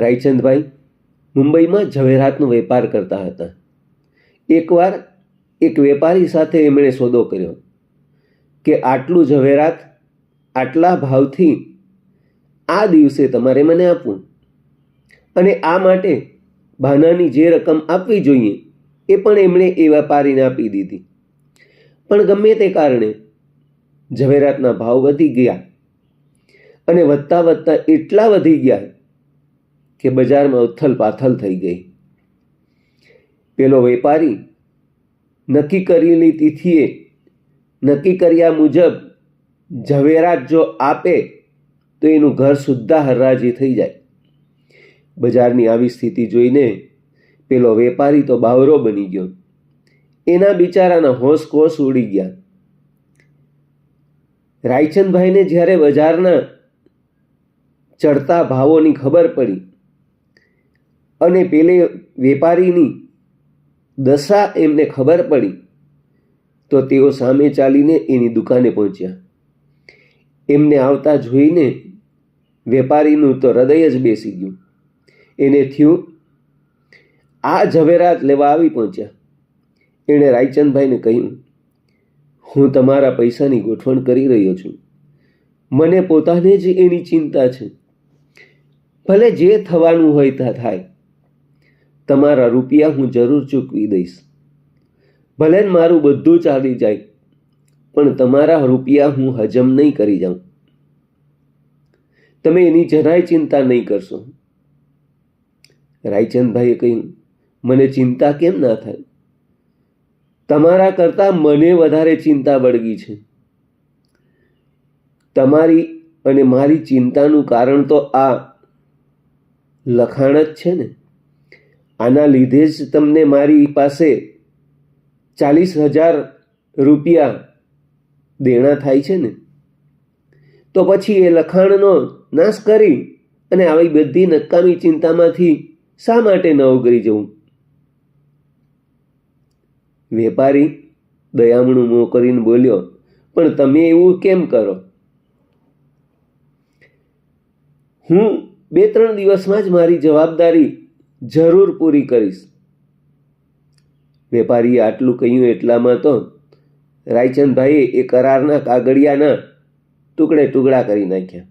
રાયચંદભાઈ મુંબઈમાં ઝવેરાતનો વેપાર કરતા હતા. એકવાર એક વેપારી સાથે એમણે સોદો કર્યો કે આટલું ઝવેરાત, આટલા ભાવથી આ દિવસે તમારે મને આપવું. અને આ માટે ભાનાની જે રકમ આપવી જોઈએ એ પણ એમણે એ વેપારીને આપી દીધી. પણ ગમે તે કારણે ઝવેરાતના ભાવ વધી ગયા અને વધતા વધતા એટલા વધી ગયા કે બજારમાં ઉથલ પાથલ થઈ ગઈ. પેલો વેપારી નક્કી કરેલી તિથિએ નક્કી કર્યા મુજબ ઝવેરાત જો આપે તો એનું ઘર સુદ્ધા હરરાજી થઈ જાય. બજારની આવી સ્થિતિ જોઈને પેલો વેપારી તો બાવરો બની ગયો. એના બિચારાના હોશ કોશ ઉડી ગયા. રાયચંદભાઈને જ્યારે બજારના ચડતા ભાવોની ખબર પડી અને પેલે વેપારીની દશા એમને ખબર પડી, તો તેઓ સામે ચાલીને એની દુકાને પહોંચ્યા. એમને આવતા જોઈને વેપારીનું તો હૃદય જ બેસી ગયું. એને થયું, આ ઝવેરાત લેવા આવી પહોંચ્યા. એણે રાયચંદભાઈને કહ્યું, હું તમારા પૈસાની ગોઠવણ કરી રહ્યો છું. મને પોતાને જ એની ચિંતા છે. ભલે જે થવાનું હોય તા થાય તમારા રૂપિયા હું જરૂર ચૂકવી દઈશ. ભલે મારું બધું ચાલી જાય, પણ તમારા રૂપિયા હું હજમ નહીં કરી જાઉં. તમે એની જરાય ચિંતા નહીં કરશો. રાયચંદભાઈએ કહ્યું, મને ચિંતા કેમ ના થાય? તમારા કરતાં મને વધારે ચિંતા વળગી છે. તમારી અને મારી ચિંતાનું કારણ તો આ લખાણ જ છે ને. આના લીધે જ તમને મારી પાસે ચાલીસ હજાર રૂપિયા દેણા થાય છે ને? તો પછી એ લખાણનો નાશ કરી અને આવી બધી નકામી ચિંતામાંથી શા માટે ન જવું? વેપારી દયામણું મોં કરીને બોલ્યો, પણ તમે એવું કેમ કરો? હું બે ત્રણ દિવસમાં જ મારી જવાબદારી જરૂર પૂરી કરીશ. વેપારીએ આટલું કહ્યું એટલામાં તો રાયચંદભાઈએ એ કરારના કાગળિયાના ટુકડે ટુકડા કરી નાખ્યા.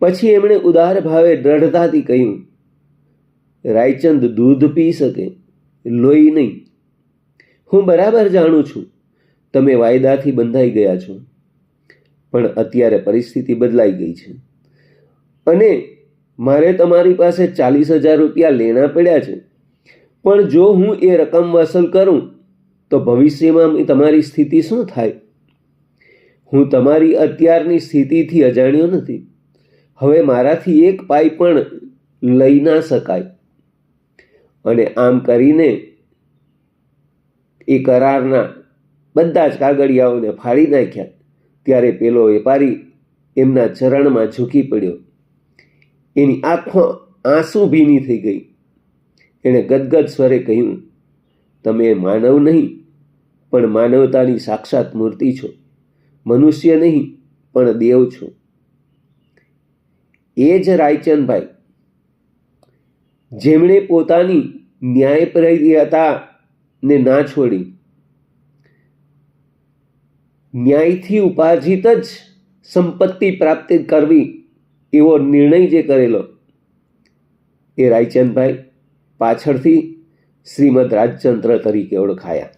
પછી એમણે ઉદાર ભાવે દ્રઢતાથી કહ્યું, રાયચંદ દૂધ પી શકે, લોહી નહીં. હું બરાબર જાણું છું, તમે વાયદાથી બંધાઈ ગયા છો, પણ અત્યારે પરિસ્થિતિ બદલાઈ ગઈ છે. અને મારે તમારી પાસે ચાલીસ હજાર રૂપિયા લેણા પડ્યા છે. પણ જો હું એ રકમ વસૂલ કરું, તો ભવિષ્યમાં તમારી સ્થિતિ શું થાય? હું તમારી અત્યારની સ્થિતિથી અજાણ્યો નથી. હવે મારાથી એક પાઈ પણ લઈ ના શકાય. અને આમ કરીને એ કરારના બધા જ કાગળિયાઓને ફાડી નાખ્યા. ત્યારે પેલો વેપારી એમના ચરણમાં ઝૂકી પડ્યો. એની આંખો આંસુ ભીની થઈ ગઈ. એણે ગદગદ સ્વરે કહ્યું, તમે માનવ નહીં, પણ માનવતાની સાક્ષાત મૂર્તિ છો. મનુષ્ય નહીં, પણ દેવ છો. એ જ રાયચંદભાઈ, જેમણે પોતાની ન્યાયપ્રિયતાને ના છોડી, ન્યાયથી ઉપાર્જિત જ સંપત્તિ પ્રાપ્ત કરવી એવો નિર્ણય જે કરેલો એ રાયચંદભાઈ પાછળથી શ્રીમદ રાજચંદ્ર તરીકે ઓળખાયા.